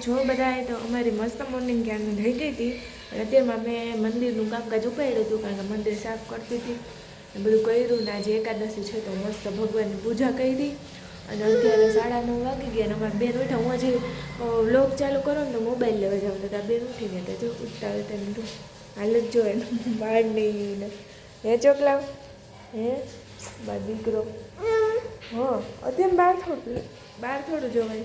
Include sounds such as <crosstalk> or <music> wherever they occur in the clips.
છો બધાએ તો અમારી મસ્ત મોર્નિંગ ક્યારની થઈ ગઈ હતી. અને અત્યારમાં મેં મંદિરનું કામકાજ ઉપાડ્યું હતું, કારણ કે મંદિર સાફ કરતી હતી. બધું કર્યું ને આજે એકાદશી છે તો મસ્ત ભગવાનની પૂજા કરી. અને અત્યારે સાડા નવ વાગી ગયા અને અમારા બેન ઉઠા હું હજી વ્લોગ ચાલુ કરો ને તો મોબાઈલ લેવા જાઉં. તો ત્યાં બેન ઉઠી ગયા તો જો, ઉઠતા ઉઠતા ને તું હાલ જ જો એને બાળની ને હે ચોકલા? હે? બા દીકરો? હો, અત્યારે બહાર થોડું બહાર થોડું જોવાય.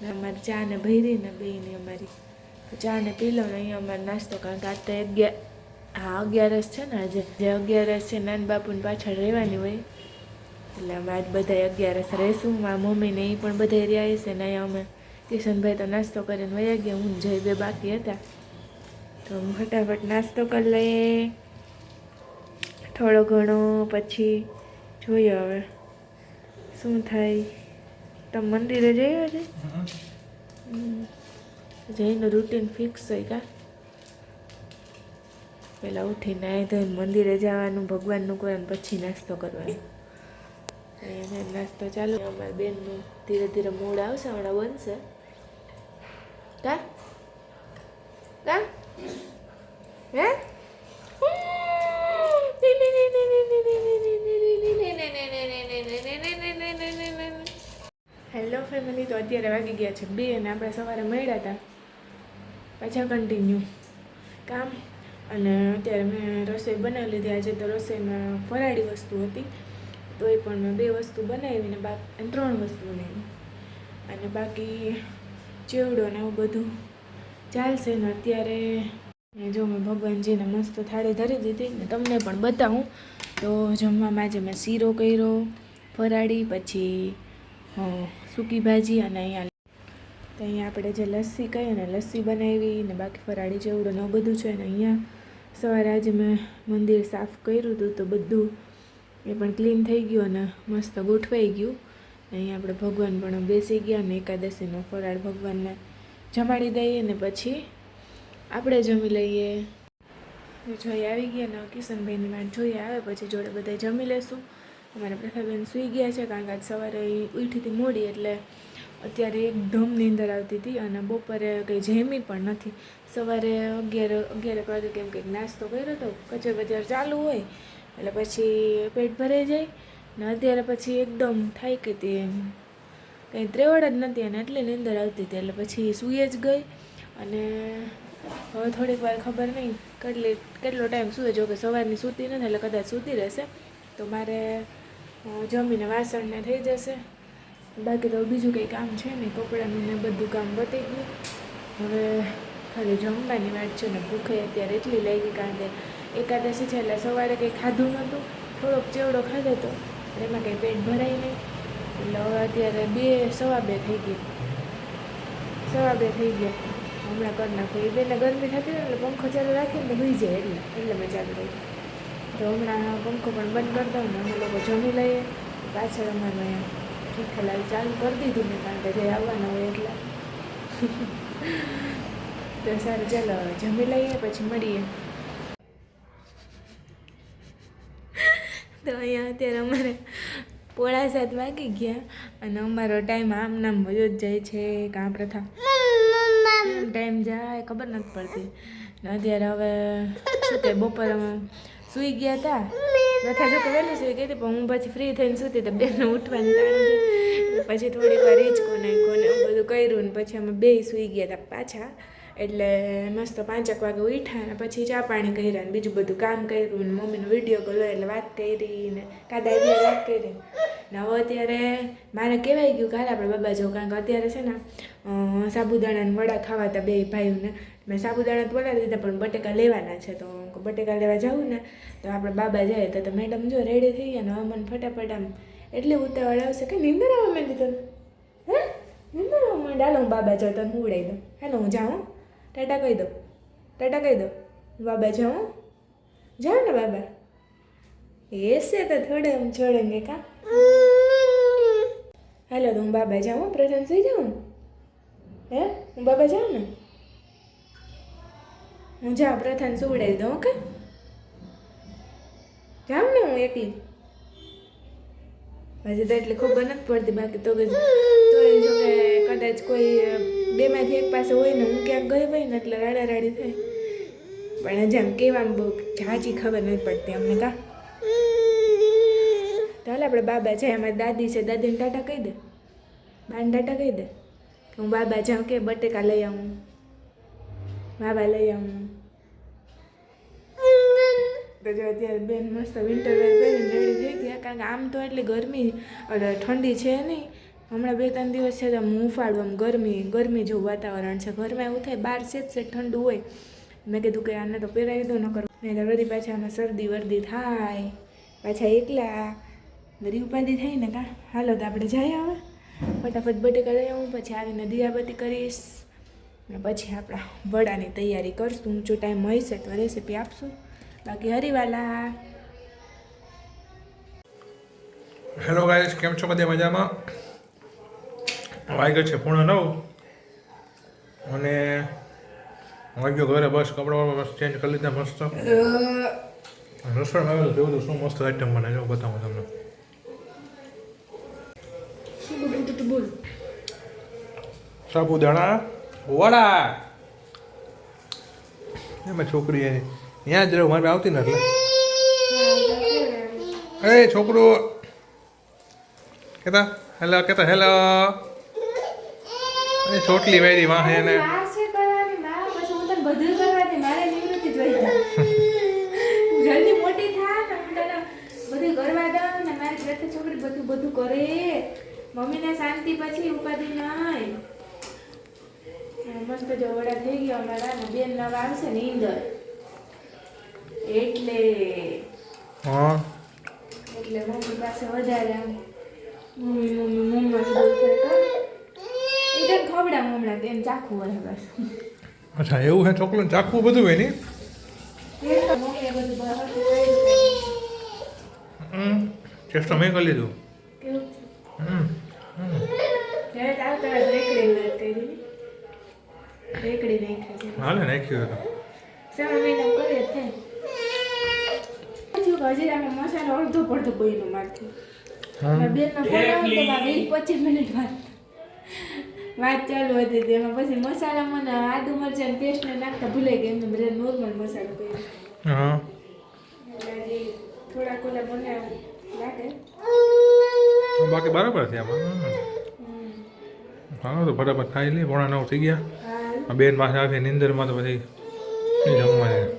ને અમારે ચા ને ભરી ને બેની અમારી. ચા ને પી લો ને અહીંયા અમારે નાસ્તો કારણ કે આજ તો અગિયાર હા, અગિયારસ છે ને આજે. જે અગિયારસ છે, નાન બાપુને પાછળ રહેવાની હોય. એટલે અમે આજ બધા અગિયારસ રહીશું. મારા મમ્મીને એ પણ બધા રહ્યા છે ને અહીંયા અમે કિશનભાઈ તો નાસ્તો કરીને વયા ગયા, હું જઈ બે બાકી હતા. તો હું ફટાફટ નાસ્તો કરી લઈએ. થોડો ઘણો પછી જોઈએ હવે શું થાય. તમે મંદિરે જઈએ છે? જઈને રૂટીન ફિક્સ હોય કા? પહેલાં ઉઠી આવી ધોઈને મંદિરે જવાનું ભગવાનનું કરવાનું પછી નાસ્તો કરવાનો. એને નાસ્તો ચાલુ. અમારા બેનનું ધીરે ધીરે મૂડ આવશે, હમણાં બનશે. કા? કા? હે? હેલો ફેમિલી તો અત્યારે વાગી ગયા છે બે અને આપણે સવારે મળ્યા હતા પાછા કન્ટિન્યુ કામ. અને અત્યારે મેં રસોઈ બનાવી લીધી. આજે તો રસોઈમાં ફરાળી વસ્તુ હતી. તો એ પણ મેં બે વસ્તુ બનાવી ને બાકી ત્રણ વસ્તુ બનાવી અને બાકી ચેવડો ને એવું બધું ચાલશે ને અત્યારે જો મેં ભગવાનજીને મસ્ત થાળી ધરી દીધી ને તમને પણ બતાવું. તો જમવામાં આજે મેં શીરો કર્યો, ફરાળી, પછી સૂકી ભાજી અને અહીંયા તો અહીંયા આપણે જે લસ્સી કહીએ ને લસ્સી બનાવી ને બાકી ફરાળી જેવડો ને બધું છે ને અહીંયા સવારે આજે મેં મંદિર સાફ કર્યું હતું તો બધું એ પણ ક્લીન થઈ ગયું અને મસ્ત ગોઠવાઈ ગયું. અહીંયા આપણે ભગવાન પણ બેસી ગયા અને એકાદશીનો ફરાળ ભગવાનને જમાડી દઈએ ને પછી આપણે જમી લઈએ. જોઈ આવી ગયા ને કિશનભાઈની વાત જોઈએ આવે, પછી જોડે બધા જમી લેશું. અમારા પ્રથાબેન સૂઈ ગયા છે કારણ કે આજ સવારે ઉઠી મોડી એટલે અત્યારે એકદમ નીંદર આવતી હતી અને બપોરે કંઈ જમી પણ નથી. સવારે અગિયાર અગિયાર વાગે કેમ કંઈક નાસ્તો કર્યો હતો, કચર બજાર ચાલુ હોય એટલે પછી પેટ ભરાઈ જાય ને અત્યારે પછી એકદમ થાય કે તે કંઈ ત્રેવડ જ નથી અને એટલી નીંદર આવતી હતી એટલે પછી સૂઈ જ ગઈ અને હવે થોડીક વાર ખબર નહીં, કેટલી, કેટલો ટાઈમ સૂએ જો કે સવારની સૂતી નથી એટલે કદાચ સૂતી રહેશે. તો મારે જમીને વાસણને થઈ જશે. બાકી તો બીજું કંઈ કામ છે નહીં. કપડાનું ને બધું કામ પતી ગયું. હવે ખાલી જમવાની વાત છે ને ભૂખે અત્યારે એટલી લાગી કારણ કે એકાદશી છે એટલે સવારે કંઈ ખાધું નહોતું. થોડોક ચેવડો ખાધો હતો એમાં કંઈ પેટ ભરાય નહીં. એટલે હવે અત્યારે બે, સવા બે થઈ ગઈ સવા બે થઈ ગયા. હમણાં કરી નાખું એ બેને ગરમી થતી હોય એટલે પંખો ચાલુ રાખીને ભૂઈ જાય એટલે. એટલે મેં ચાલુ રાખી તો હમણાં પંખો પણ બંધ કરી દઉં ને અમે લોકો જમી લઈએ. પાછળ અમારે ઠીઠલાલ ચાલુ કરી દીધું ને, કારણ કે જે આવવાના હોય એટલા. <laughs> તો સારું, ચાલો જમી લઈએ, પછી મળીએ. તો અહીંયા અત્યારે અમારે પોળા સાત વાગી ગયા, અને અમારો ટાઈમ આમ નામ વયો જ જાય છે, કાં પ્રથા. ટાઈમ જાય, ખબર નથી પડતી. અત્યારે હવે શું કે બપોરે સૂઈ ગયા હતા બધા જો કે વહેલી સૂઈ ગઈ હતી, પણ હું પછી ફ્રી થઈને સૂતી હતી બેન ઉઠવાની ટાઈમ પછી થોડીક વાર હિંચકો નાખ્યો ને બધું કર્યું ને પછી અમે બે સૂઈ ગયા હતા પાછા. એટલે મસ્ત પાંચેક વાગે ઉઠ્યા ને પછી ચા પાણી કર્યા ને બીજું બધું કામ કર્યું ને મમ્મીનો વીડિયો કોલ એટલે વાત કરી ને કાદા વાત કરી. ને હવે અત્યારે મારે કહેવાય ગયું કાલે આપણે બાબા જો કારણ કે અત્યારે છે ને સાબુદાણાના વડા ખાવા હતા બે ભાઈઓને. મેં સાબુદાણા બોલાવી દીધા, પણ બટેકા લેવાના છે. તો બટેકા લેવા જાઉં ને, તો આપણે બાબા જાય. તો મેડમ જો રેડી થઈ ગયા ને, હવે મને ફટાફટ આમ એટલી ઉતાવળ આવશે કે નિંદર આવવા માંડી તને? હે? નિંદર આવવા માંડી? ડાલો હું બાબા જાઉં, તને હું ઉડાઈ દઉં. હેલો હું જાઉં ટાટા કહી દઉં. ટાટા કહી દઉં. બાબા જાઉં જાઉં ને બાબા. એસે તો થોડે આમ છોડેંગે કા? હાલો તો હું બાબા જાઉં પ્રથમ સુઈ જાઉં હે? હું બાબા જાઉં ને? હું જાઉં, પ્રથમ સુવડાવી દઉં ઓકે જાઉં ને હું એકલી? હજી તો એટલે ખબર નથી પડતી, બાકી તો તો એ જો કે કદાચ કોઈ બેમાંથી એક પાસે હોય ને, હું ક્યાંક ગઈ હોય ને એટલે રાડા રાડી થાય. પણ હજી આમ કહેવાનું બહુ ઝાચી ખબર નથી પડતી અમને, કાં? તો આપણે બાબા છે, અમારી દાદી છે, દાદીને ટાટા કહી દે. બાને ટાટા કહી દે કે હું બાબા જાઉં કે બટેકા લઈ આવું. બાબા લઈ આવું. તો જો અત્યારે બેન મસ્ત વિન્ટર વેર પહેરીને રેડી થઈ ગયા, કારણ કે આમ તો એટલી ગરમી એટલે ઠંડી છે નહીં. હમણાં બે ત્રણ દિવસ છે તો હુંફાળું આમ ગરમી ગરમી જેવું વાતાવરણ છે. ઘરમાં એવું થાય બહાર સેજ સેજ ઠંડુ હોય. મેં કીધું કે આને તો પહેરાવી દો ન કરો નહીં તો વળી પાછા આમાં શરદી વર્દી થાય. પાછા એકલા બધી ઉપાધિ થાય ને કા? હાલો તો આપણે જઈએ હવે. ફટાફટ બટેકા લઈ આવું પછી આવીને દિયાબત્તી કરીશ. અને પછી આપણા વડાની તૈયારી કરશું. જો ટાઈમ મળશે તો રેસીપી આપશું. બાકી હરીવાલા. હેલો ગાઈસ કેમ છો બધા મજામાં? વાગ્યો છે પૂર્ણ નવ. અને વાગ્યો ઘરે બસ કપડા બસ ચેન્જ કરી લીધા મસ્ત. રસોઈમાં આવેલું તો શું મસ્ત આઈટમ બને જો બતાવું તમને શું બોલું. સાબુદાણા વડા! એમાં છોકરી એ ત્યાં જ રહ્યું મારે આવતી ને એટલે એ છોકરો! કેતા? હેલો કેતા હેલો. એ ચોટલી વાયરી વાહે જોઈએ જલ્દી મોટી થા ને બધું કરવા દઉં ને મારી છોકરી બધું બધું કરે. મમ્મીને શાંતિ પછી ઉપાધિ નહીં મસ્ત જો વડા થઈ ગયા અમારા ને બેન નવા આવશે ને ઈંદર. એટલે હા. એટલે મમ્મી પાસે વધારે આમ મમ્મી મમ્મી મમ્મી બોલ ખવડા હમણાં તેમ ચાખવું હોય બસ અચ્છા એવું હે ચોકલેટ ચાખવું બધું હોય ને? ટેસ્ટ મેં કરી લીધું કેવું હમ હમ. જ્યારે તો આવતા હોય રેકડી વાત કરી રેકડી નાખી છે હાલે નાખ્યું હતું. સવા મહિના કરીએ થાય હજી અમે મસાલો અડધો પડતો કોઈનો મારથી મારા બેનનો ફોન આવ્યો તો વીસ પચીસ મિનિટ વાત વાત ચાલુ હતી એમાં પછી મસાલામાં ને આદુ મરચાં પેસ્ટ ને નાખતા ભૂલાઈ ગઈ એમને બધા નોર્મલ મસાલો કર્યો થોડાક ઓલા બનાવ લાગે. બાકી બરાબર છે આમાં. હમ. હા, તો ફટાફટ ખાઈ લે પોણા નવ થઈ ગયા બેન પાસે આવી નિંદરમાં તો પછી જમવા